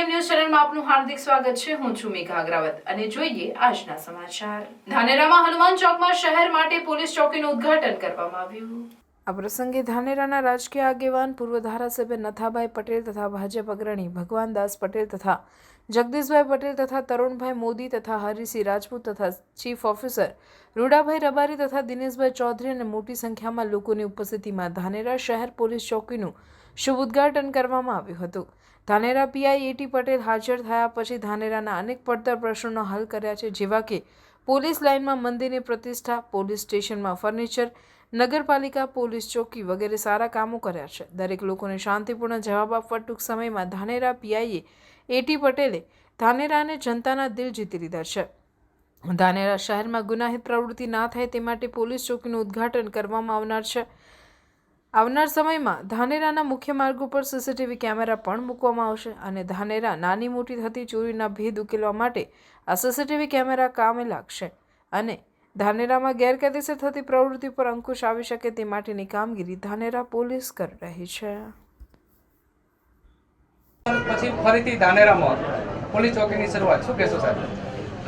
DM news ચેનલમાં આપનું હાર્દિક સ્વાગત છે. હું છું મેઘા અગ્રાવત અને જોઈએ આજના સમાચાર. ધાનેરામાં હનુમાન ચોકમાં શહેર માટે પોલીસ ચોકીનું ઉદ્ઘાટન કરવામાં આવ્યું. આ પ્રસંગે ધાનેરાના રાજકીય આગેવાન, પૂર્વ ધારાસભ્ય નથાભાઈ પટેલ તથા ભાજપ અગ્રણી ભગવાનદાસ પટેલ તથા જગદીશભાઈ પટેલ તથા તરુણભાઈ મોદી તથા હરિસિંહ રાજપૂત તથા ચીફ ઓફિસર રૂડાભાઈ રબારી તથા દિનેશભાઈ ચૌધરી અને મોટી સંખ્યામાં લોકોની ઉપસ્થિતિમાં ધાનેરા શહેર પોલીસ ચોકીનું શુભ ઉદ્ઘાટન કરવામાં આવ્યું હતું. ધાનેરા પીઆઈ એટી પટેલ હાજર થયા પછી ધાનેરાના અનેક પડતર પ્રશ્નોનો હલ કર્યા છે, જેવા કે પોલીસ લાઇનમાં મંદિરની પ્રતિષ્ઠા, પોલીસ સ્ટેશનમાં ફર્નિચર, નગરપાલિકા, પોલીસ ચોકી વગેરે સારા કામો કર્યા છે. દરેક લોકોને શાંતિપૂર્ણ જવાબ આપવા ટૂંક સમયમાં ધાનેરા પીઆઈએ એટી પટેલે ધાનેરાને જનતાના દિલ જીતી લીધા છે. ધાનેરા શહેરમાં ગુનાહિત પ્રવૃત્તિ ના થાય તે માટે પોલીસ ચોકીનું ઉદ્ઘાટન કરવામાં આવનાર છે. આવનાર સમયમાં ધાનેરાના મુખ્ય માર્ગ ઉપર સીસીટીવી કેમેરા પણ મૂકવામાં આવશે અને ધાનેરા નાની મોટી થતી ચોરીના ભેદ ઉકેલવા માટે આ સીસીટીવી કેમેરા કામે લાગશે અને ધાનેરામાં ગેરકાયદેસર થતી પ્રવૃત્તિ પર અંકુશ આવી શકે તે માટેની કામગીરી ધાનેરા પોલીસ કરી રહી છે. પછી ફરીથી ધાનેરામાં પોલીસ ચોકીની શરૂઆત. શું કહેશો સાહેબ?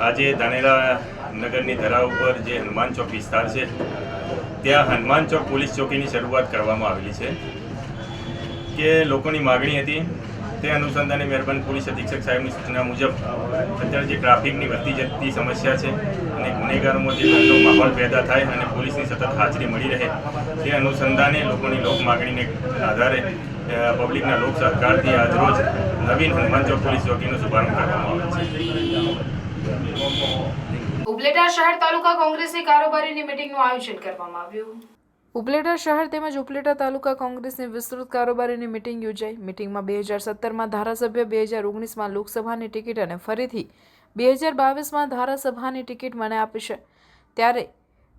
આજે ધાનેરા નગરની ધરા ઉપર જે હનુમાન ચોક વિસ્તાર છે, ત્યાં હનુમાન ચોક પોલીસ ચોકીની શરૂઆત કરવામાં આવેલી છે. કે લોકોની માગણી હતી, તે અનુસંધાને મહેરબાન પોલીસ અધિક્ષક સાહેબની સૂચના મુજબ, અત્યારે જે ટ્રાફિકની વધતી જતી સમસ્યા છે અને ગુનેગારોમાં જે ઠંડો માહોલ પેદા થાય અને પોલીસની સતત હાજરી મળી રહે, તે અનુસંધાને લોકોની લોક માગણીને આધારે પબ્લિકના લોક સહકારથી આજરોજ નવીન હનુમાન ચોક પોલીસ ચોકીનો શુભારંભ કરવામાં આવે છે. ઉપલેટા શહેર તાલુકા કોંગ્રેસની કારોબારીની મીટિંગનું આયોજન કરવામાં આવ્યું. ઉપલેટા શહેર તેમજ ઉપલેટા તાલુકા કોંગ્રેસની વિસ્તૃત કારોબારીની મીટિંગ યોજાઈ. મીટિંગમાં બે હજાર સત્તરમાં ધારાસભ્ય, બે હજાર ઓગણીસમાં લોકસભાની ટિકિટ અને ફરીથી બે હજાર બાવીસમાં ધારાસભાની ટિકિટ મને આપી ત્યારે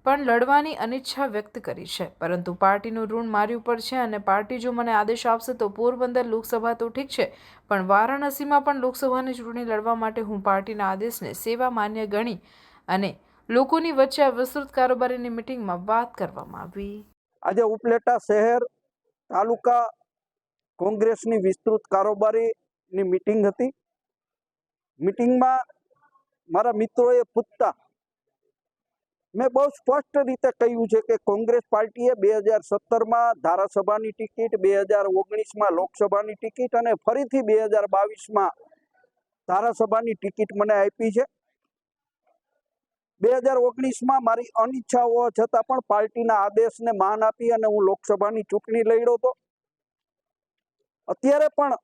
પણ લડવાની અનિચ્છા વ્યક્ત કરી છે. પરંતુ પાર્ટીનું ઋણ મારી ઉપર છે અને પાર્ટી જો મને આદેશ આપશે તો પોરબંદર લોકસભા તો ઠીક છે, પણ વારાણસીમાં પણ લોકસભાની ચૂંટણી લડવા માટે હું પાર્ટીના આદેશને સેવા માન્ય ગણી અને લોકોની વચ્ચે આ વિસ્તૃત કારોબારીની મીટિંગમાં વાત કરવામાં આવી. આજે ઉપલેટા શહેર તાલુકા કોંગ્રેસની વિસ્તૃત કારોબારીની મિટિંગ હતી. મિટિંગમાં મારા મિત્રોએ પૂછતા, મેં બહુ સ્પષ્ટ રીતે કહ્યું છે કે કોંગ્રેસ પાર્ટીએ બે હજાર સત્તરમાં ધારાસભાની ટિકિટ, બે હજાર ઓગણીસમાં લોકસભાની ટિકિટ અને ફરીથી બે હજાર બાવીસમાં ધારાસભાની ટિકિટ મને આપી છે. બે હજાર ઓગણીસમાં મારી અનિચ્છા હોવા છતાં પણ પાર્ટીના આદેશને માન આપી અને હું લોકસભાની ચૂંટણી લડ્યો હતો. અત્યારે પણ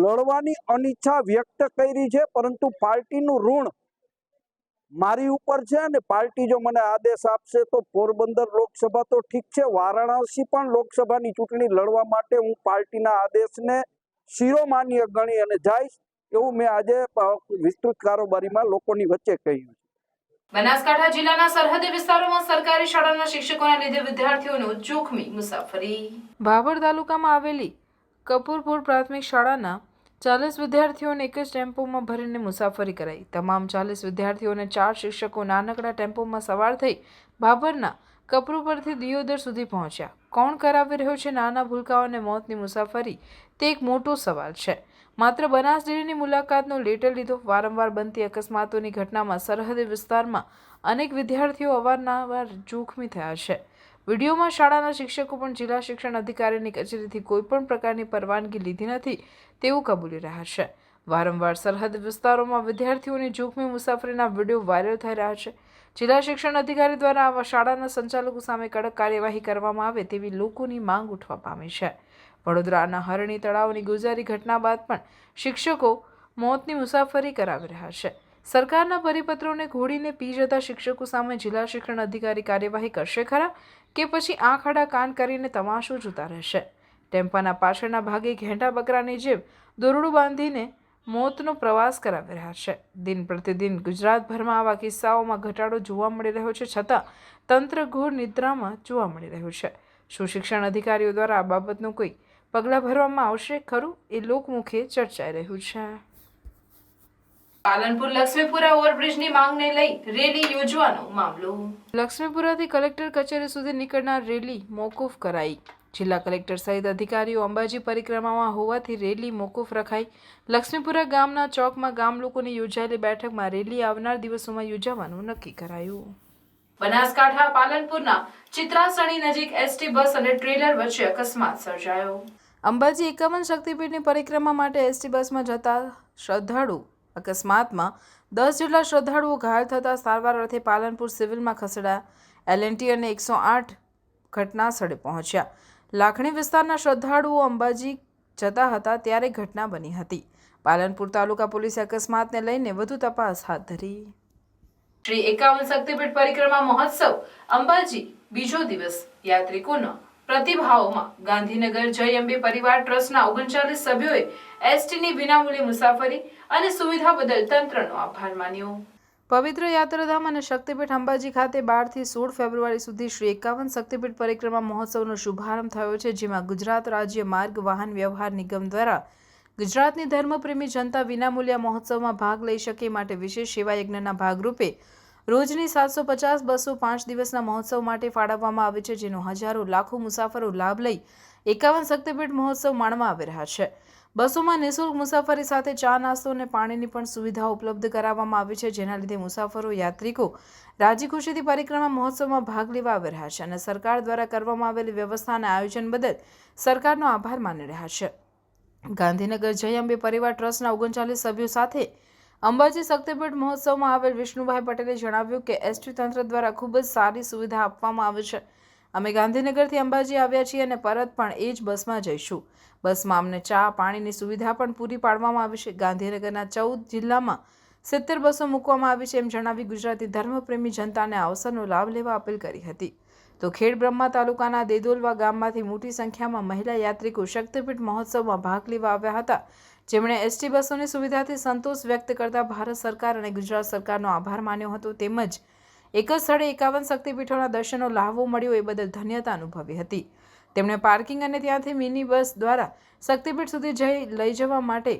લડવાની અનિચ્છા વ્યક્ત કરી છે, પરંતુ પાર્ટીનું ઋણ મારી ઉપર છે અને પાર્ટી જો મને આદેશ આપશે તો પોરબંદર લોકસભા તો ઠીક છે, વારાણસી પણ લોકસભાની ચૂંટણી લડવા માટે હું પાર્ટીના આદેશને શિરોમાન્ય ગણી અને જઈશ એવું મેં આજે વિસ્તૃત કારોબારીમાં લોકોની વચ્ચે કહ્યું બનાસકાંઠા જિલ્લાના સરહદી વિસ્તારોમાં સરકારી શાળાના શિક્ષકોના લીધે વિદ્યાર્થીઓનો જોખમી મુસાફરી. ભાભર તાલુકામાં આવેલી કપૂરપુર પ્રાથમિક શાળાના ચાલીસ વિદ્યાર્થીઓને એક જ ટેમ્પોમાં ભરીને મુસાફરી કરાઈ. તમામ ચાલીસ વિદ્યાર્થીઓને ચાર શિક્ષકો નાનકડા ટેમ્પોમાં સવાર થઈ ભાભરના કપરૂપરથી દિયોદર સુધી પહોંચ્યા. કોણ કરાવી રહ્યો છે નાના ભૂલકાઓને મોતની મુસાફરી? તે એક મોટો સવાલ છે. માત્ર બનાસ ડેરીની મુલાકાતનો લેટર લીધો. વારંવાર બનતી અકસ્માતોની ઘટનામાં સરહદી વિસ્તારમાં અનેક વિદ્યાર્થીઓ અવારનવાર જોખમી થયા છે. વિડીયોમાં શાળાના શિક્ષકો પણ જિલ્લા શિક્ષણ અધિકારીની કચેરીથી કોઈપણ પ્રકારની પરવાનગી લીધી નથી તેવું કબૂલી રહ્યા છે. વારંવાર સરહદ વિસ્તારોમાં વિદ્યાર્થીઓની જોખમી મુસાફરીના વીડિયો વાયરલ થઈ રહ્યા છે. જિલ્લા શિક્ષણ અધિકારી દ્વારા શાળાના સંચાલકો સામે કડક કાર્યવાહી કરવામાં આવે તેવી લોકોની માંગ ઉઠવા પામી છે. વડોદરાના હરણી તળાવની ગુજારી ઘટના બાદ પણ શિક્ષકો મોતની મુસાફરી કરાવી રહ્યા છે. સરકારના પરિપત્રોને ઘોડીને પી જતા શિક્ષકો સામે જિલ્લા શિક્ષણ અધિકારી કાર્યવાહી કરશે ખરા કે પછી આંખ આડા કાન કરીને તમાશો જોતા રહેશે? ટેમ્પાના પાછળના ભાગે ઘેંટા બકરાની જેમ દોરડું બાંધીને મોતનો પ્રવાસ કરાવી રહ્યા છે. દિન પ્રતિદિન ગુજરાતભરમાં આવા કિસ્સાઓમાં ઘટાડો જોવા મળી રહ્યો છે છતાં તંત્ર ઘોર નિદ્રામાં જોવા મળી રહ્યું છે. શું શિક્ષણ અધિકારીઓ દ્વારા આ બાબતનું કોઈ પગલાં ભરવામાં આવશે? ખરું? એ લોકમુખે ચર્ચાઈ રહ્યું છે. પાલનપુર લક્ષ્મીપુરા ઓવરબ્રિજની માંગને લઈ રેલી યોજવાનો મામલો. લક્ષ્મીપુરાથી કલેક્ટર કચેરી સુધી નીકળનાર રેલી મોકૂફ કરાઈ. જિલ્લા કલેક્ટર સહિત અધિકારીઓ અંબાજી પરિક્રમામાં હોવાથી રેલી મોકૂફ રખાઈ. લક્ષ્મીપુરા ગામના ચોકમાં ગામ લોકોની યોજાયેલી બેઠકમાં રેલી આવનાર દિવસોમાં યોજાવાનું નક્કી કરાયું. બનાસકાંઠા, પાલનપુરના ચિત્રાસણી નજીક એસટી બસ અને ટ્રેલર વચ્ચે અકસ્માત સર્જાયો. અંબાજી એકાવન શક્તિપીઠની પરિક્રમા માટે એસટી બસમાં જતા શ્રદ્ધાળુ અકસ્માતમાં દસ જેટલા શ્રદ્ધાળુઓ ઘાયલ થતા સારવાર અર્થે પાલનપુર સિવિલમાં ખસેડાયા. એલએનટી અને એકસો આઠ ઘટના સ્થળે પહોંચ્યા. લાખણી વિસ્તારના શ્રદ્ધાળુઓ અંબાજી જતા હતા ત્યારે ઘટના બની હતી. પાલનપુર તાલુકા પોલીસે અકસ્માતને લઈને વધુ તપાસ હાથ ધરી. શ્રી એકાવન શક્તિપીઠ પરિક્રમા મહોત્સવ, અંબાજી, બીજો દિવસ. યાત્રિકોના પ્રતિભાવોમાં ગાંધીનગર જય અંબે પરિવાર ટ્રસ્ટના ઓગણચાલીસ સભ્યોએ એસટીની વિનામૂલ્યે મુસાફરી અને સુવિધા બદલ તંત્રનો આભાર માન્યો. પવિત્ર યાત્રાધામ અને શક્તિપીઠ અંબાજી ખાતે બારથી સોળ ફેબ્રુઆરી સુધી શ્રી એકાવન શક્તિપીઠ પરિક્રમા મહોત્સવનો શુભારંભ થયો છે, જેમાં ગુજરાત રાજ્ય માર્ગ વાહન વ્યવહાર નિગમ દ્વારા ગુજરાતની ધર્મપ્રેમી જનતા વિનામૂલ્ય મહોત્સવમાં ભાગ લઈ શકે માટે વિશેષ સેવાયજ્ઞના ભાગરૂપે રોજની સાતસો પચાસ, બસો પાંચ દિવસના મહોત્સવ માટે ફાળવવામાં આવે છે, જેનો હજારો લાખો મુસાફરો લાભ લઈ એકાવન શક્તિપીઠ મહોત્સવ માણવા આવી રહ્યા છે. બસોમાં નિઃશુલ્ક મુસાફરી સાથે ચા નાસ્તો અને પાણીની પણ સુવિધા ઉપલબ્ધ કરાવવામાં આવી છે, જેના લીધે મુસાફરો, યાત્રિકો રાજી ખુશીથી પરિક્રમા મહોત્સવમાં ભાગ લેવા આવી રહ્યા છે અને સરકાર દ્વારા કરવામાં આવેલી વ્યવસ્થા અને આયોજન બદલ સરકારનો આભાર માની રહ્યા છે. ગાંધીનગર જય અંબે પરિવાર ટ્રસ્ટના ઓગણચાલીસ સભ્યો સાથે અંબાજી શક્તિપીઠ મહોત્સવમાં આવેલ વિષ્ણુભાઈ પટેલે જણાવ્યું કે એસટી તંત્ર દ્વારા ખૂબ જ સારી સુવિધા આપવામાં આવે છે. અમે ગાંધીનગરથી અંબાજી આવ્યા છીએ અને પરત પણ એ જ બસમાં જઈશું. બસમાં અમને ચા, પાણીની સુવિધા પણ પૂરી પાડવામાં આવી છે. ગાંધીનગરના ચૌદ જિલ્લામાં સિત્તેર બસો મૂકવામાં આવી છે એમ જણાવી ગુજરાતી ધર્મપ્રેમી જનતાને અવસરનો લાભ લેવા અપીલ કરી હતી. તો ખેડ બ્રહ્મા તાલુકાના દેદોલવા ગામમાંથી મોટી સંખ્યામાં મહિલા યાત્રિકો શક્તિપીઠ મહોત્સવમાં ભાગ લેવા આવ્યા હતા. જેમણે એસટી બસોની સુવિધાથી સંતોષ વ્યક્ત કરતા ભારત સરકાર અને ગુજરાત સરકારનો આભાર માન્યો હતો. તેમજ એક જ સ્થળે એકાવન શક્તિપીઠોના દર્શનનો લાહવો મળ્યો એ બદલ ધન્યતા અનુભવી હતી. તેમણે પાર્કિંગ અને ત્યાંથી મિની બસ દ્વારા શક્તિપીઠ સુધી જઈ લઈ જવા માટે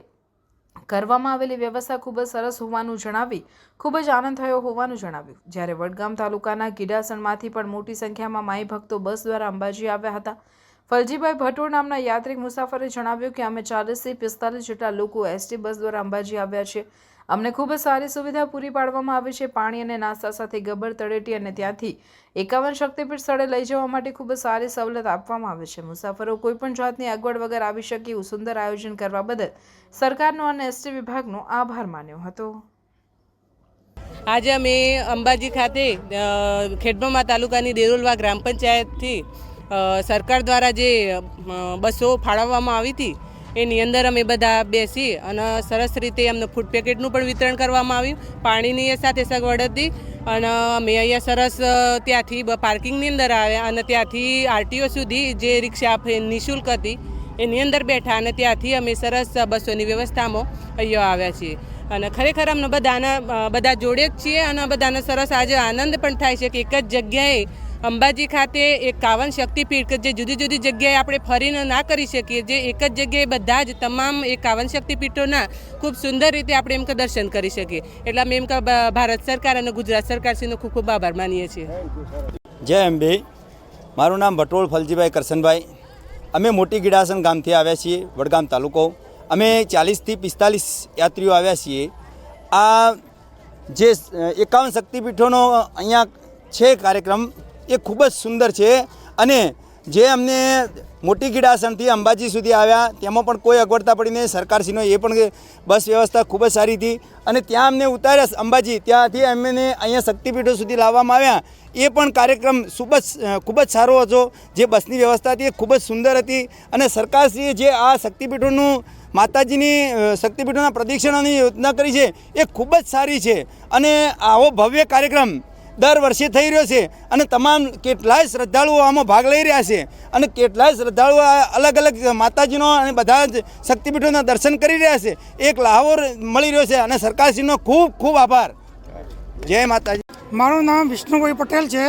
કરવામાં આવેલી વ્યવસ્થા ખૂબ જ સરસ હોવાનું જણાવી, ખૂબ જ આનંદ થયો હોવાનું જણાવ્યું. જ્યારે વડગામ તાલુકાના ગીડાસણમાંથી પણ મોટી સંખ્યામાં માઈ ભક્તો બસ દ્વારા અંબાજી આવ્યા હતા. ફલજીભાઈ ભટોર નામના યાત્રિક મુસાફરે જણાવ્યું કે, અમે ચાલીસથી પિસ્તાલીસ જેટલા લોકો એસટી બસ દ્વારા અંબાજી આવ્યા છે અમને ખૂબ જ સારી સુવિધા પૂરી પાડવામાં આવી છે. પાણી અને નાસ્તા સાથે ગબર તળેટી અને ત્યાંથી એકાવન શક્તિપીઠ સ્થળે લઈ જવા માટે ખૂબ જ સારી સવલત આપવામાં આવે છે. મુસાફરો કોઈપણ જાતની અગવડ વગર આવી શકે એવું સુંદર આયોજન કરવા બદલ સરકારનો અને એસટી વિભાગનો આભાર માન્યો હતો. આજે અમે અંબાજી ખાતે ખેડબમા તાલુકાની દેરોલવા ગ્રામ પંચાયતથી સરકાર દ્વારા જે બસો ફાળવવામાં આવી હતી એની અંદર અમે બધા બેસી અને સરસ રીતે અમને ફૂડ પેકેટનું પણ વિતરણ કરવામાં આવ્યું. પાણીની એ સાથે સગવડ હતી અને અમે અહીંયા સરસ ત્યાંથી પાર્કિંગની અંદર આવ્યા અને ત્યાંથી આરટીઓ સુધી જે રિક્ષા નિઃશુલ્ક હતી, એની અંદર બેઠા અને ત્યાંથી અમે સરસ બસોની વ્યવસ્થામાં અહીંયા આવ્યા છીએ. અને ખરેખર અમને બધાના બધા જોડે જ છીએ અને બધાને સરસ આજે આનંદ પણ થાય છે કે એક જ જગ્યાએ અંબાજી ખાતે એક કાવન શક્તિપીઠ કે જે જુદી જુદી જગ્યાએ આપણે ફરીને ના કરી શકીએ, જે એક જ જગ્યાએ બધા જ તમામ એ કાવન શક્તિપીઠોના ખૂબ સુંદર રીતે આપણે એમ કે દર્શન કરી શકીએ. એટલે અમે એમ કે ભારત સરકાર અને ગુજરાત સરકારશ્રીનો ખૂબ ખૂબ આભાર માનીએ છીએ. જય અંબે. મારું નામ ભટોળ ફલજીભાઈ કરશનભાઈ. અમે મોટી ગીડાસન ગામથી આવ્યા છીએ, વડગામ તાલુકો. અમે ચાલીસથી પિસ્તાલીસ યાત્રીઓ આવ્યા છીએ. આ જે એકાવન શક્તિપીઠોનો અહીંયા છે કાર્યક્રમ. એ ખૂબ જ સુંદર છે. અને જે અમને મોટી ગીડાસણથી અંબાજી સુધી આવ્યા, તેમાં પણ કોઈ અગવડતા પડી નહીં. સરકારશ્રીનો એ પણ બસ વ્યવસ્થા ખૂબ જ સારી હતી. અને ત્યાં અમને ઉતાર્યા અંબાજી. ત્યાંથી અમને અહીંયા શક્તિપીઠો સુધી લાવવામાં આવ્યા. એ પણ કાર્યક્રમ ખૂબ જ ખૂબ જ સારો હતો. જે બસની વ્યવસ્થા હતી એ ખૂબ જ સુંદર હતી. અને સરકારશ્રીએ જે આ શક્તિપીઠોનું, માતાજીની શક્તિપીઠોના પ્રદક્ષિણાની યોજના કરી છે, એ ખૂબ જ સારી છે. અને આવો ભવ્ય કાર્યક્રમ દર વર્ષે થઈ રહ્યો છે અને તમામ કેટલાય શ્રદ્ધાળુઓ આમાં ભાગ લઈ રહ્યા છે. અને કેટલાય શ્રદ્ધાળુઓ અલગ અલગ માતાજીનો અને બધા જ શક્તિપીઠોના દર્શન કરી રહ્યા છે. એક લાહોર મળી રહ્યો છે અને સરકારશ્રીનો ખૂબ ખૂબ આભાર. જય માતાજી. મારું નામ વિષ્ણુભાઈ પટેલ છે.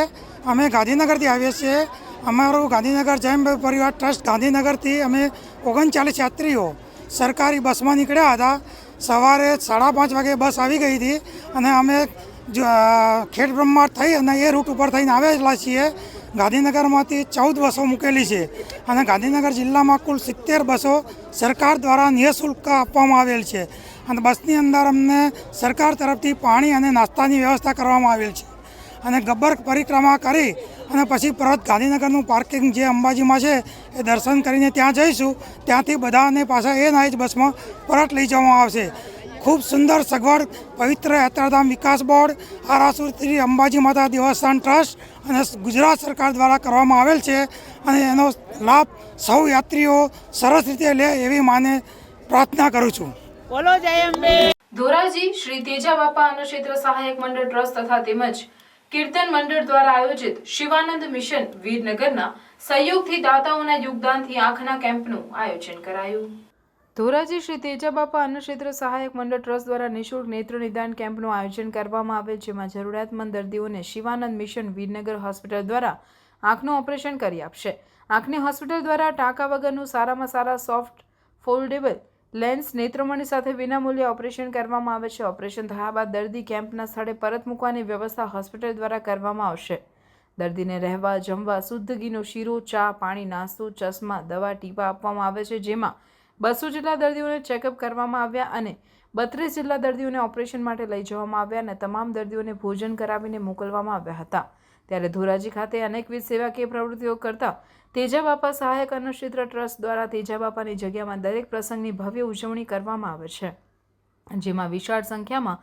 અમે ગાંધીનગરથી આવીએ છીએ. અમારું ગાંધીનગર જૈન પરિવાર ટ્રસ્ટ ગાંધીનગરથી અમે ઓગણચાલીસ યાત્રીઓ સરકારી બસમાં નીકળ્યા હતા. સવારે સાડા પાંચ વાગે બસ આવી ગઈ હતી અને અમે ખેડ બ્રહ્મા થઈ અને એ રૂટ ઉપર થઈને આવેલા છીએ. ગાંધીનગરમાંથી ચૌદ બસો મૂકેલી છે. અને ગાંધીનગર જિલ્લામાં કુલ સિત્તેર બસો સરકાર દ્વારા નિઃશુલ્ક આપવામાં આવેલ છે. અને બસની અંદર અમને સરકાર તરફથી પાણી અને નાસ્તાની વ્યવસ્થા કરવામાં આવેલ છે. અને ગબ્બર પરિક્રમા કરી અને પછી પરત ગાંધીનગરનું પાર્કિંગ જે અંબાજીમાં છે એ દર્શન કરીને ત્યાં જઈશું. ત્યાંથી બધાને પાછા એ નાઇટ બસમાં પરત લઈ જવામાં આવશે. ખૂબ સુંદર સગવડ પવિત્ર યાત્રાધામ વિકાસ બોર્ડ આરાસુર શ્રી અંબાજી માતા દેવસ્થાન ટ્રસ્ટ અને ગુજરાત સરકાર દ્વારા કરવામાં આવેલ છે અને એનો લાભ સૌ યાત્રીઓ સરસ રીતે લે એવી માને પ્રાર્થના કરું છું. ધોરાજી શ્રી તેજા બાપા અનુક્ષેત્ર સહાયક મંડળ ટ્રસ્ટ તથા તેમજ કીર્તન મંડળ દ્વારા આયોજિત શિવાનંદ મિશન વીરનગરના સહયોગથી દાતાઓના યોગદાનથી આંખના કેમ્પનું આયોજન કરાયું. ધોરાજી શ્રી તેજાબાપા અન્નક્ષેત્ર સહાયક મંડળ ટ્રસ્ટ દ્વારા નિઃશુલ્ક નેત્ર નિદાન કેમ્પનું આયોજન કરવામાં આવેલ, જેમાં જરૂરિયાતમંદ દર્દીઓને શિવાનંદ મિશન વીરનગર હોસ્પિટલ દ્વારા આંખનું ઓપરેશન કરી આપશે. આંખની હોસ્પિટલ દ્વારા ટાંકા વગરનું સારામાં સારા સોફ્ટ, ફોલ્ડેબલ લેન્સ નેત્રમણી સાથે વિનામૂલ્યે ઓપરેશન કરવામાં આવે છે. ઓપરેશન થયા બાદ દર્દી કેમ્પના સ્થળે પરત મૂકવાની વ્યવસ્થા હોસ્પિટલ દ્વારા કરવામાં આવશે. દર્દીને રહેવા, જમવા, શુદ્ધ ઘીનો શીરો, ચા, પાણી, નાસ્તો, ચશ્મા, દવા, ટીપા આપવામાં આવે છે, જેમાં બસો જેટલા દર્દીઓને ચેકઅપ કરવામાં આવ્યા અને બત્રીસ જેટલા દર્દીઓને ઓપરેશન માટે લઈ જવામાં આવ્યા અને તમામ દર્દીઓને ભોજન કરાવીને મોકલવામાં આવ્યા હતા. ત્યારે ધોરાજી ખાતે અનેકવિધ સેવાકીય પ્રવૃત્તિઓ કરતા તેજા બાપા સહાયક અન્નક્ષેત્ર ટ્રસ્ટ દ્વારા તેજા બાપાની જગ્યામાં દરેક પ્રસંગની ભવ્ય ઉજવણી કરવામાં આવે છે. જેમાં વિશાળ સંખ્યામાં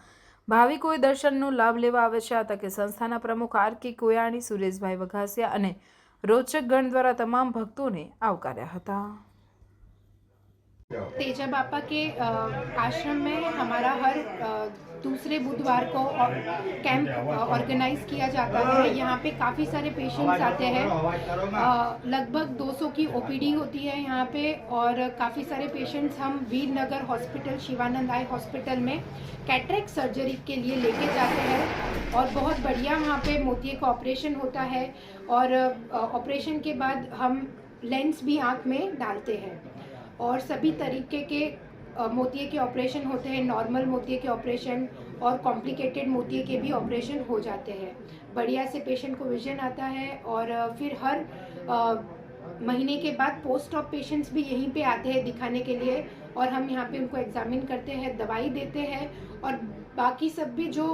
ભાવિકોએ દર્શનનો લાભ લેવા આવે છે. આ તકે સંસ્થાના પ્રમુખ આર કે કોયાણી, સુરેશભાઈ વઘાસિયા અને રોચક ગણ દ્વારા તમામ ભક્તોને આવકાર્યા હતા. तेजा बापा के आश्रम में हमारा हर दूसरे बुधवार को कैंप ऑर्गेनाइज किया जाता है। यहाँ पे काफ़ी सारे पेशेंट्स आते हैं। लगभग 200 की ओपीडी होती है यहाँ पे और काफ़ी सारे पेशेंट्स हम Virnagar hospital, Shivanand eye hospital में कैटरेक्ट सर्जरी के लिए लेके जाते हैं और बहुत बढ़िया वहाँ पे मोतिये का ऑपरेशन होता है और ऑपरेशन के बाद हम लेंस भी आँख में डालते हैं। और सभी तरीके के मोतिये के ऑपरेशन होते हैं नॉर्मल मोतिये के ऑपरेशन और कॉम्प्लिकेटेड मोतिये के भी ऑपरेशन हो जाते हैं। बढ़िया से पेशेंट को विजन आता है और फिर हर महीने के बाद पोस्ट ऑफ़ पेशेंट्स भी यहीं पे आते हैं दिखाने के लिए और हम यहाँ पे उनको एग्जामिन करते हैं, दवाई देते हैं और बाकी सब भी जो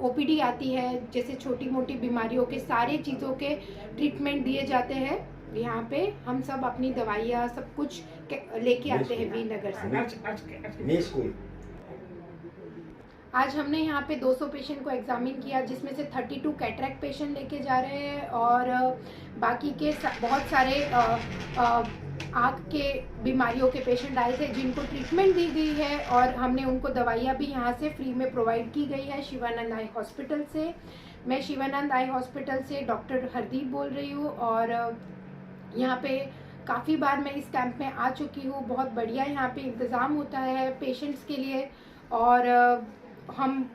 ओपीडी आती है, जैसे छोटी मोटी बीमारियों के सारे चीज़ों के ट्रीटमेंट दिए जाते हैं। यहाँ पे हम सब अपनी दवाइयाँ सब कुछ लेके आते हैं वीरनगर से। आज हमने यहाँ पे 200 पेशेंट को एग्जामिन किया जिसमें से 32 कैटरेक्ट पेशेंट लेके जा रहे हैं और बाकी के सा- बहुत सारे आँख के बीमारियों के पेशेंट आए थे जिनको ट्रीटमेंट दी गई है और हमने उनको दवाइयाँ भी यहाँ से फ्री में प्रोवाइड की गई है शिवानंद आई हॉस्पिटल से। मैं शिवानंद आई हॉस्पिटल से डॉक्टर हरदीप बोल रही हूँ और यहाँ पे काफ़ी बार मैं इस कैंप में आ चुकी हूँ बहुत बढ़िया यहाँ पे इंतज़ाम होता है पेशेंट्स के लिए और अ, हम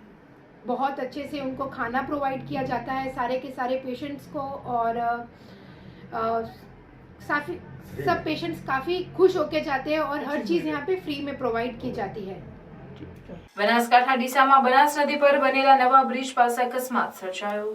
बहुत अच्छे से उनको खाना प्रोवाइड किया जाता है सारे के सारे पेशेंट्स को और अ, अ, काफ़ी सब पेशेंट्स काफ़ी खुश होके जाते हैं और हर चीज़ यहाँ पे फ्री में प्रोवाइड की जाती है બનાસકાંઠા ડીસામાં બનાસ નદી પર બનેલા નવા બ્રિજ પાસે અકસ્માત સર્જાયો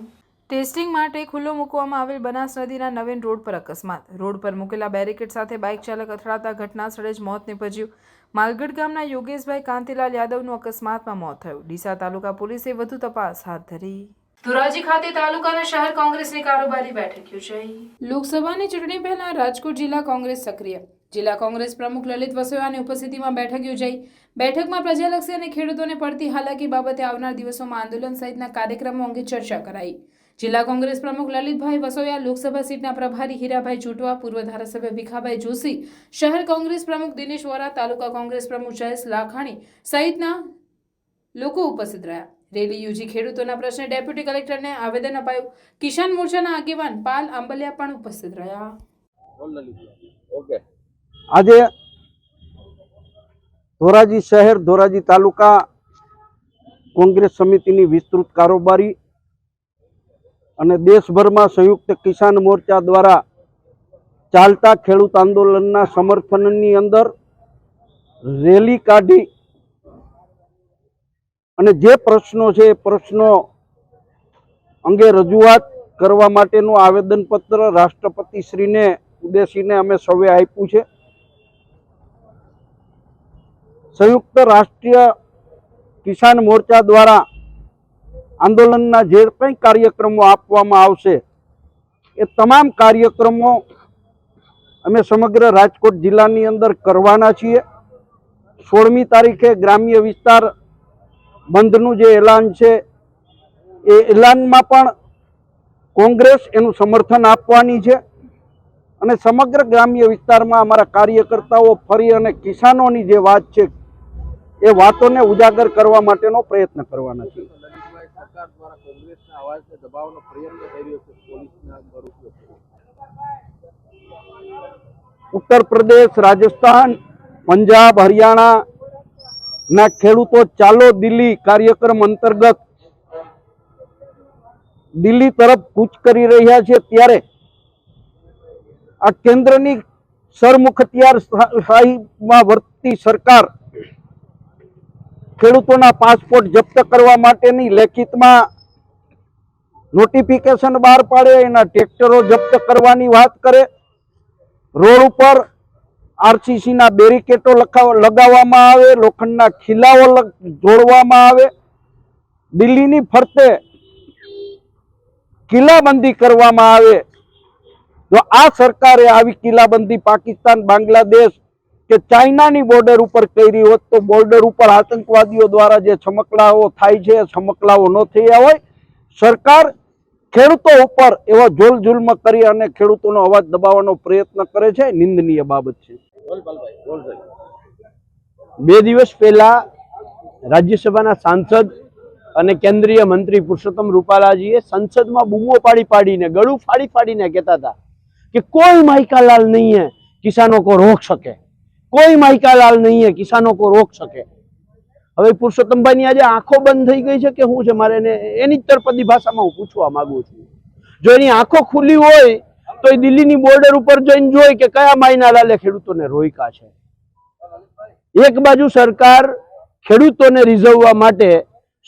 ટેસ્ટિંગ માટે ખુલ્લો મૂકવામાં આવેલ બનાસ નદીના નવીન રોડ પર અકસ્માત. રોડ પર મૂકેલા બેરિકેડ સાથે બાઇક ચાલક અથડાતા ઘટના સ્થળે જ મોત નીપજ્યું. માલગઢ ગામના યોગેશભાઈ કાંતિલાલ યાદવનું અકસ્માતમાં મોત થયું. ડીસા તાલુકા પોલીસે વધુ તપાસ હાથ ધરી. ધોરાજી ખાતે તાલુકાના શહેર કોંગ્રેસની કારોબારી બેઠક યોજાઈ. લોકસભાની ચૂંટણી પહેલા રાજકોટ જિલ્લા કોંગ્રેસ સક્રિય. જિલ્લા કોંગ્રેસ પ્રમુખ લલિત વસોયાની ઉપસ્થિતિમાં બેઠક યોજાઈ. બેઠકમાં પ્રજાલક્ષી અને ખેડૂતોને પડતી હાલાકી બાબતે આવનાર દિવસોમાં આંદોલન સહિતના કાર્યક્રમો અંગે ચર્ચા કરાઈ. જિલ્લા કોંગ્રેસ પ્રમુખ લલિતભાઈ વસોયા લોકસભા સીટના પ્રભારી હીરાભાઈ ચૂંટવા પૂર્વ ધારાસભ્ય ભીખાભાઈ જોશી શહેર કોંગ્રેસ પ્રમુખ દિનેશ વોરા તાલુકા કોંગ્રેસ પ્રમુખ જયેશ લાખાણી સહિતના લોકો ઉપસ્થિત રહ્યા. રેલી યોજી ખેડૂતોના પ્રશ્ને ડેપ્યુટી કલેક્ટરને આવેદન અપાયું. કિસાન મોરચાના આગેવાન પાલ આંબલિયા પણ ઉપસ્થિત રહ્યા. આજે ધોરાજી શહેર ધોરાજી તાલુકા કોંગ્રેસ સમિતિની વિસ્તૃત કારોબારી અને દેશભરમાં સંયુક્ત કિસાન મોરચા દ્વારા ચાલતા ખેડૂત આંદોલનના સમર્થનની અંદર રેલી કાઢી અને જે પ્રશ્નો છે એ પ્રશ્નો અંગે રજૂઆત કરવા માટેનું આવેદનપત્ર રાષ્ટ્રપતિશ્રીને ઉદ્દેશીને અમે સૌએ આપ્યું છે. સંયુક્ત રાષ્ટ્રીય કિસાન મોરચા દ્વારા આંદોલનના જે કંઈ કાર્યક્રમો આપવામાં આવશે, એ તમામ કાર્યક્રમો અમે સમગ્ર રાજકોટ જિલ્લાની અંદર કરવાના છીએ. સોળમી તારીખે ગ્રામ્ય વિસ્તાર બંધનું જે એલાન છે, એ એલાનમાં પણ કોંગ્રેસ એનું સમર્થન આપવાની છે અને સમગ્ર ગ્રામ્ય વિસ્તારમાં અમારા કાર્યકર્તાઓ ફરી અને કિસાનોની જે વાત છે, એ વાતોને ઉજાગર કરવા માટેનો પ્રયત્ન કરવાના છે કોંગ્રેસના અવાજને દબાવવાનો પ્રયત્ન રહ્યો છે. પોલીસના દુરુપયોગ ઉત્તર પ્રદેશ, રાજસ્થાન, પંજાબ હરિયાણા ના ખેડૂતો ચાલો દિલ્હી કાર્યક્રમ અંતર્ગત દિલ્હી તરફ કૂચ કરી રહ્યા છે ત્યારે આ કેન્દ્રની સરમુખત્યાર શાહીમાં વર્તતી સરકાર ખેડૂતોના પાસપોર્ટ જપ્ત કરવા માટેની લેખિતમાં નોટિફિકેશન બહાર પાડે, એના ટ્રેક્ટરો જપ્ત કરવાની વાત કરે. રોડ ઉપર આરસીસીના બેરિકેટો લગાવવામાં આવે, લોખંડના ખીલાઓ જોડવામાં આવે. દિલ્હીની ફરતે કિલ્લાબંધી કરવામાં આવે. જો આ સરકારે આવી કિલ્લાબંધી પાકિસ્તાન, બાંગ્લાદેશ કે ચાઇનાની બોર્ડર ઉપર કરી હોત તો બોર્ડર ઉપર આતંકવાદીઓ દ્વારા જે છમકલાઓ થાય છે છમકલાઓ ન થયા હોય. સરકાર ખેડૂતો ઉપર એવા જોલ જુલ્મ કરી અને ખેડૂતોનો અવાજ દબાવવાનો પ્રયત્ન કરે છે, નિંદનીય બાબત છે. બે દિવસ પહેલા રાજ્યસભાના સાંસદ અને કેન્દ્રીય મંત્રી પુરુષોત્તમ રૂપાલાજીએ સંસદમાં બૂમો પાડી પાડીને, ગળું ફાડી ફાડીને કહેતા હતા કે કોઈ માઇકાલાલ નહીં હે, કિસાનો કો રોક શકે. કોઈ માઇકાલાલ નહીં હે, કિસાનો કો રોક શકે. હવે પુરુષોત્તમભાઈની આજે આંખો બંધ થઈ ગઈ છે કે શું છે? મારે એને એની તરપદી ભાષામાં હું પૂછવા માંગુ છું. જો એની આંખો ખુલ્લી હોય, તો એ દિલ્હીની બોર્ડર ઉપર જઈને જોઈ કે કયા માયના લાલે ખેડૂતોને રોયકા છે. એક બાજુ સરકાર ખેડૂતોને રીઝવવા માટે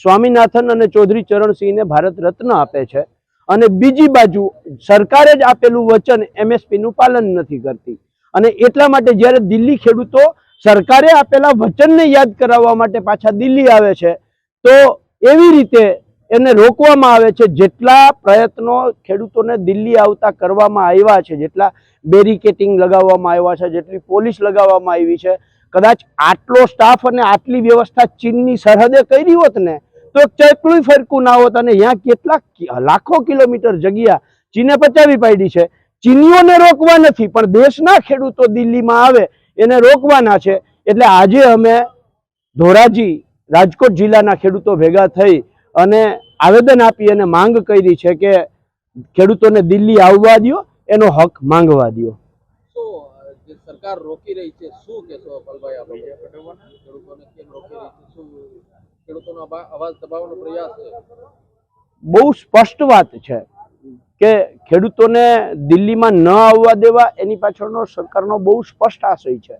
સ્વામિનાથન અને ચૌધરી ચરણસિંહને ભારત રત્ન આપે છે અને બીજી બાજુ સરકારે જ આપેલું વચન એમએસપીનું પાલન નથી કરતી. અને એટલા માટે જ્યારે દિલ્હી ખેડૂતો સરકારે આપેલા વચનને યાદ કરાવવા માટે પાછા દિલ્હી આવે છે. તો એવી રીતે એને રોકવામાં આવે છે જેટલા પ્રયત્નો ખેડૂતોને દિલ્હી આવતા કરવામાં આવ્યા છે, જેટલા બેરિકેટિંગ લગાવવામાં આવ્યા છે, જેટલી પોલીસ લગાવવામાં આવી છે. કદાચ આટલો સ્ટાફ અને આટલી વ્યવસ્થા ચીનની સરહદે કરી હોત ને, તો ચેકલું ફરકું ના હોત અને અહીંયા કેટલા લાખો કિલોમીટર જગ્યા ચીને પચાવી પાડી છે. ચીનીઓને રોકવા નથી, પણ દેશના ખેડૂતો દિલ્હીમાં આવે એને રોકવાના છે. એટલે આજે અમે ધોરાજી રાજકોટ જિલ્લાના ખેડૂતો ભેગા થઈ અને આવેદન આપી અને માંગ કરી છે કે ખેડૂતોને દિલ્હી આવવા દ્યો એનો હક માંગવા દ્યો. સરકાર રોકી રહી છે શું કહેશો પલભાઈ આપણે ખેડૂતોને કેમ રોકી રહી છે? શું ખેડૂતોનો અવાજ દબાવવાનો પ્રયાસ છે? બહુ સ્પષ્ટ વાત છે. કે ખેડૂતોને દિલ્હીમાં ન આવવા દેવા એની પાછળનો સરકારનો બહુ સ્પષ્ટ આશય છે.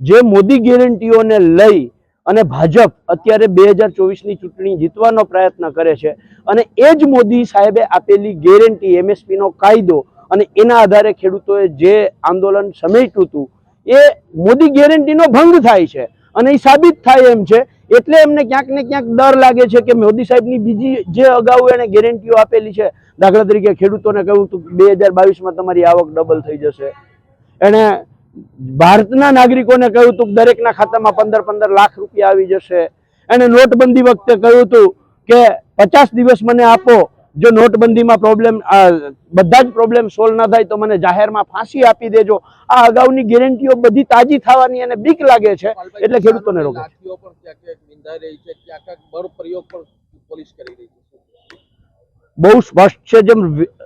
જે મોદી ગેરંટીઓને લઈ અને ભાજપ અત્યારે બે હજાર ચોવીસની ચૂંટણી જીતવાનો પ્રયત્ન કરે છે અને એ જ મોદી સાહેબે આપેલી ગેરંટી એમએસપીનો કાયદો અને એના આધારે ખેડૂતોએ જે આંદોલન સમેટ્યું હતું, એ મોદી ગેરંટીનો ભંગ થાય છે. અને એ સાબિત થાય એમ છે. એટલે એમને ક્યાંક ને ક્યાંક ડર લાગે છે કે મોદી સાહેબની બીજી જે અગાઉ એને ગેરંટીઓ આપેલી છે, દાખલા તરીકે ખેડૂતોને કહ્યું હતું બે હજાર બાવીસમાં તમારી આવક ડબલ થઈ જશે. એણે ભારતના નાગરિકોને કહ્યું હતું દરેકના ખાતામાં પંદર પંદર લાખ રૂપિયા આવી જશે. એણે નોટબંધી વખતે કહ્યું હતું કે પચાસ દિવસ મને આપો જો નોટબંધીમાં પ્રોબ્લેમ બધા જ પ્રોબ્લેમ સોલ્વ ના થાય તો મને જાહેરમાં ફાંસી આપી દેજો. આ અગાઉની ગેરંટીઓ બધી તાજી થવાની અને બીક લાગે છે એટલે ખેડૂતોને રોકે બહુ સ્પષ્ટ છે જેમ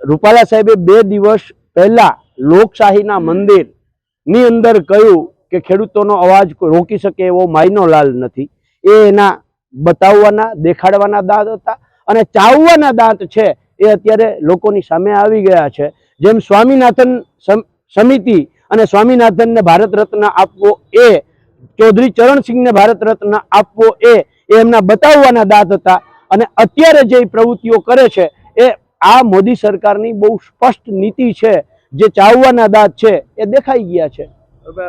રૂપાલા સાહેબે બે દિવસ પહેલા લોકશાહીના મંદિરની અંદર કહ્યું કે ખેડૂતોનો અવાજ રોકી શકે એવો માયનો લાલ નથી. એ એના બતાવવાના દેખાડવાના દાદ હતા. અને ચાવવાના દાંત છે એ અત્યારે લોકોની સામે આવી ગયા છે. જેમ સ્વામિનાથન સમ- સમિતિ અને સ્વામિનાથનને ભારત રત્ન આપવો એ ચૌધરી ચરણસિંહને ભારત રત્ન આપવો એ એ એમના બતાવવાના દાંત હતા. અને અત્યારે જે પ્રવૃત્તિઓ કરે છે એ આ મોદી સરકારની બહુ સ્પષ્ટ નીતિ છે. જે ચાવવાના દાંત છે એ દેખાઈ ગયા છે.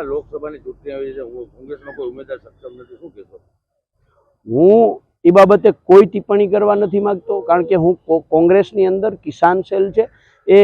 લોકસભાની ચૂંટણી આવી છે. હું કોંગ્રેસમાં કોઈ ઉમેદવાર સક્ષમ નથી. શું કહેશો? હું એ બાબતે કોઈ ટિપ્પણી કરવા નથી માંગતો, કારણ કે હું કોંગ્રેસની અંદર કિસાન સેલ છે. એ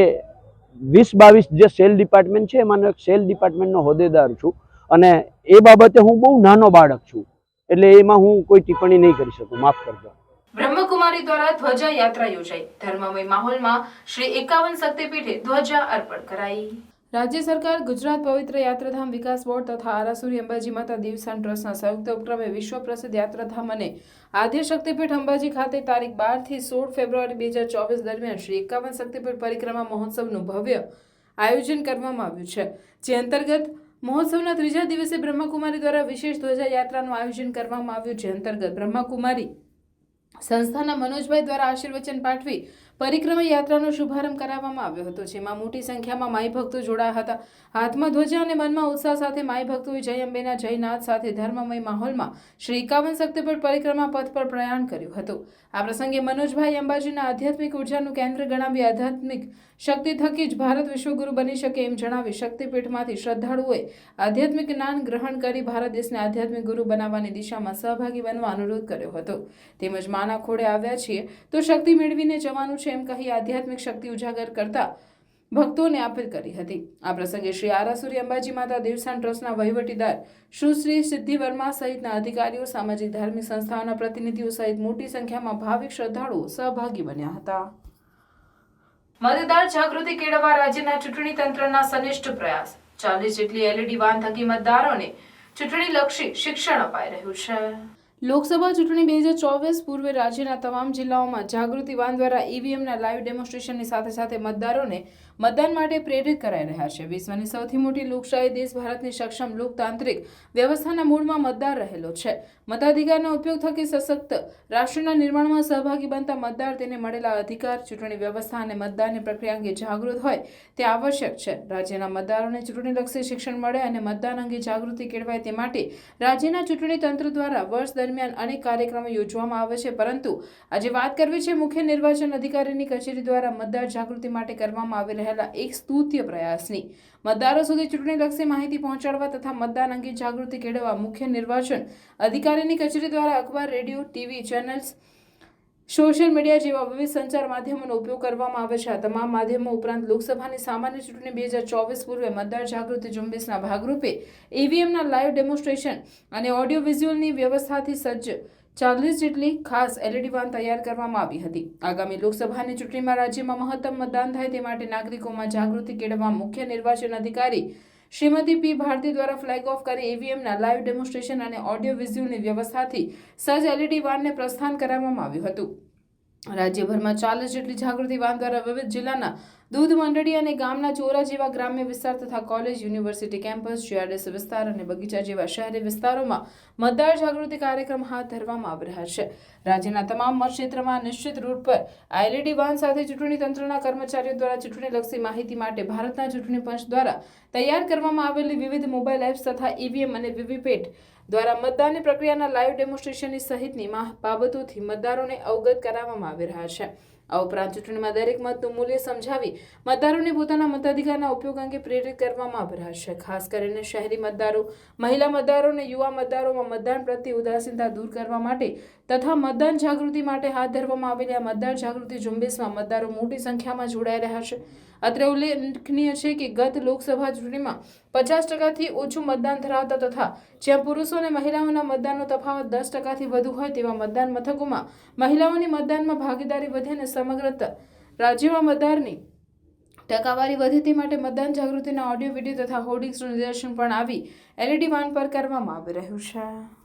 વીસ બાવીસ જે સેલ ડિપાર્ટમેન્ટ છે, એમાંનો એક સેલ ડિપાર્ટમેન્ટનો હોદ્દેદાર છું. અને એ બાબતે હું બહુ નાનો બાળક છું. એટલે એમાં હું કોઈ ટિપ્પણી નહીં કરી શકું. માફ કરજો. બ્રહ્મકુમારી દ્વારા ધ્વજા યાત્રા યોજાઈ. ધર્મમય માહોલમાં શ્રી એકાવન શક્તિપીઠે ધ્વજા અર્પણ કરાઈ. રાજ્ય સરકાર ગુજરાત પવિત્ર યાત્રાધામ વિકાસ બોર્ડ તથા આરાસુરી અંબાજી માતા દેવસ્થાન ટ્રસ્ટના સંયુક્ત ઉપક્રમે વિશ્વ પ્રસિદ્ધ યાત્રાધામ અને આદ્ય શક્તિપીઠ અંબાજી ખાતે તારીખ બારથી સોળ ફેબ્રુઆરી બે હજાર ચોવીસ દરમિયાન શ્રી એકાવન શક્તિપીઠ પરિક્રમા મહોત્સવનું ભવ્ય આયોજન કરવામાં આવ્યું છે, જે અંતર્ગત મહોત્સવના ત્રીજા દિવસે બ્રહ્મકુમારી દ્વારા વિશેષ ધ્વજા યાત્રાનું આયોજન કરવામાં આવ્યું છે અંતર્ગત બ્રહ્મકુમારી સંસ્થાના મનોજભાઈ દ્વારા આશીર્વચન પાઠવી પરિક્રમા યાત્રાનો શુભારંભ કરાવવામાં આવ્યો હતો, જેમાં મોટી સંખ્યામાં માઈ ભક્તો જોડાયા હતા. હાથમાં ધ્વજા અને મનમાં ઉત્સાહ સાથે માઈ ભક્તોએ જય અંબેના જયનાથ સાથે ધર્મમય માહોલમાં શ્રી એકાવન શક્તિપીઠ પરિક્રમા પથ પર પ્રયાણ કર્યું હતું. આ પ્રસંગે મનોજભાઈ અંબાજીના આધ્યાત્મિક ઉર્જાનું કેન્દ્ર ગણાવી આધ્યાત્મિક શક્તિ થકી જ ભારત વિશ્વગુરુ બની શકે એમ જણાવી શક્તિપીઠમાંથી શ્રદ્ધાળુઓએ આધ્યાત્મિક જ્ઞાન ગ્રહણ કરી ભારત દેશને આધ્યાત્મિક ગુરુ બનાવવાની દિશામાં સહભાગી બનવા અનુરોધ કર્યો હતો. તેમજ માના ખોડે આવ્યા છીએ તો શક્તિ મેળવીને જવાનું છે એમ કહી આધ્યાત્મિક શક્તિ ઉજાગર કરતા ભક્તોને અપીલ કરી હતી. આ પ્રસંગે શ્રી આરાસુરી અંબાજી માતા દેવસાન ટ્રસ્ટના વહીવટીદાર સુશ્રી સિદ્ધિ વર્મા સહિતના અધિકારીઓ, સામાજિક ધાર્મિક સંસ્થાઓના પ્રતિનિધિઓ સહિત મોટી સંખ્યામાં ભાવિક શ્રદ્ધાળુઓ સહભાગી બન્યા હતા. મતદાર જાગૃતિ કેળવવા રાજ્યના ચૂંટણી તંત્રના સનિષ્ઠ પ્રયાસ. ચાલીસ જેટલી એલઈડી વાન થકી મતદારોને ચૂંટણી લક્ષી શિક્ષણ અપાઈ રહ્યું છે. લોકસભા ચૂંટણી બે હજાર ચોવીસ પૂર્વે રાજ્યના તમામ જિલ્લાઓમાં જાગૃતિ વાન દ્વારા ઈવીએમના લાઈવ ડેમોન્સ્ટ્રેશનની સાથે સાથે મતદારોને મતદાન માટે પ્રેરિત કરાઈ રહ્યા છે. વિશ્વની સૌથી મોટી લોકશાહી દેશ ભારતની સક્ષમ લોકતાંત્રિક વ્યવસ્થાના મૂળમાં મતદાર રહેલો છે. મતાધિકારનો ઉપયોગ થકી સશક્ત રાષ્ટ્રના નિર્માણમાં સહભાગી બનતા મતદાર તેને મળેલા અધિકાર, ચૂંટણી વ્યવસ્થા અને મતદાનની પ્રક્રિયા અંગે જાગૃત હોય તે આવશ્યક છે. રાજ્યના મતદારોને ચૂંટણીલક્ષી શિક્ષણ મળે અને મતદાન અંગે જાગૃતિ કેળવાય તે માટે રાજ્યના ચૂંટણી તંત્ર દ્વારા વર્ષ દરમિયાન અનેક કાર્યક્રમો યોજવામાં આવે છે. પરંતુ આજે વાત કરવી છે મુખ્ય નિર્વાચન અધિકારીની કચેરી દ્વારા મતદાર જાગૃતિ માટે કરવામાં આવી રહેલા એક સ્તુત્ય પ્રયાસની. મતદારો સુધી ચૂંટણીલક્ષી માહિતી પહોંચાડવા તથા મતદાન અંગે જાગૃતિ કેળવવા મુખ્ય નિર્વાચન અધિકારીની કચેરી દ્વારા અખબાર, radio, TV channels, social media જેવા વિવિધ સંચાર માધ્યમોનો ઉપયોગ કરવામાં આવે છે. આ તમામ માધ્યમો ઉપરાંત લોકસભાની સામાન્ય ચૂંટણી બે હજાર ચોવીસ પૂર્વે મતદાર જાગૃતિ ઝુંબેશના ભાગરૂપે ઈવીએમના લાઈવ ડેમોન્સ્ટ્રેશન અને ઓડિયો વિઝ્યુઅલની વ્યવસ્થાથી સજ્જ ચાલીસ જેટલી ખાસ એલઈડી વાન તૈયાર કરવામાં આવી હતી. આગામી લોકસભાની ચૂંટણીમાં રાજ્યમાં મહત્તમ મતદાન થાય તે માટે નાગરિકોમાં જાગૃતિ કેળવવા મુખ્ય નિર્વાચન અધિકારી શ્રીમતી પી ભારતી દ્વારા ફ્લેગ ઓફ કરી ઈવીએમના લાઈવ ડેમોન્સ્ટ્રેશન અને ઓડિયો વિઝ્યુઅલની વ્યવસ્થાથી સજ્જ એલઈડી વાનને પ્રસ્થાન કરાવવામાં આવ્યું હતું. રાજ્યભરમાં ચાલીસ જેટલી જાગૃતિ વાન દ્વારા વિવિધ જિલ્લાના દૂધ મંડળી અને ગામના ચોરા જેવા ગ્રામ્ય વિસ્તાર તથા કોલેજ, યુનિવર્સિટી કેમ્પસ જીઆરએસ વિસ્તાર અને બગીચા જેવા શહેરી વિસ્તારોમાં મતદાર જાગૃતિ કાર્યક્રમ હાથ ધરવામાં આવી રહ્યા છે. રાજ્યના તમામ મતક્ષેત્રમાં નિશ્ચિત રૂટ પર આઈએલઈડી વાન સાથે ચૂંટણી તંત્રના કર્મચારીઓ દ્વારા ચૂંટણીલક્ષી માહિતી માટે ભારતના ચૂંટણી પંચ દ્વારા તૈયાર કરવામાં આવેલી વિવિધ મોબાઈલ એપ્સ તથા ઈવીએમ અને વીવીપેટ દ્વારા મતદાનની પ્રક્રિયાના લાઈવ ડેમોન્સ્ટ્રેશનની સહિતની બાબતોથી મતદારોને અવગત કરાવવામાં આવી રહ્યા છે. આ ઉપરાંત ચૂંટણીમાં દરેક મતનું મૂલ્ય સમજાવી મતદારોને પોતાના મતાધિકારના ઉપયોગ અંગે પ્રેરિત કરવામાં આવી રહ્યા છે. ખાસ કરીને શહેરી મતદારો, મહિલા મતદારો અને યુવા મતદારોમાં મતદાન પ્રત્યે ઉદાસીનતા દૂર કરવા માટે તથા મતદાન જાગૃતિ માટે હાથ ધરવામાં આવેલી આ મતદાર જાગૃતિ ઝુંબેશમાં મતદારો મોટી સંખ્યામાં જોડાઈ રહ્યા છે. અત્રે ઉલ્લેખનીય છે કે ગત લોકસભા ચૂંટણીમાં પચાસ ટકાથી ઓછું મતદાન ધરાવતા તથા જ્યાં પુરુષો અને મહિલાઓના મતદાનનો તફાવત દસ ટકાથી વધુ હોય તેવા મતદાન મથકોમાં મહિલાઓની મતદાનમાં ભાગીદારી વધે અને સમગ્ર રાજ્યમાં મતદારની ટકાવારી વધે તે માટે મતદાન જાગૃતિના ઓડિયો, વીડિયો તથા હોર્ડિંગ્સનું નિદર્શન પણ આવી એલઈડી વાન પર કરવામાં આવી રહ્યું છે.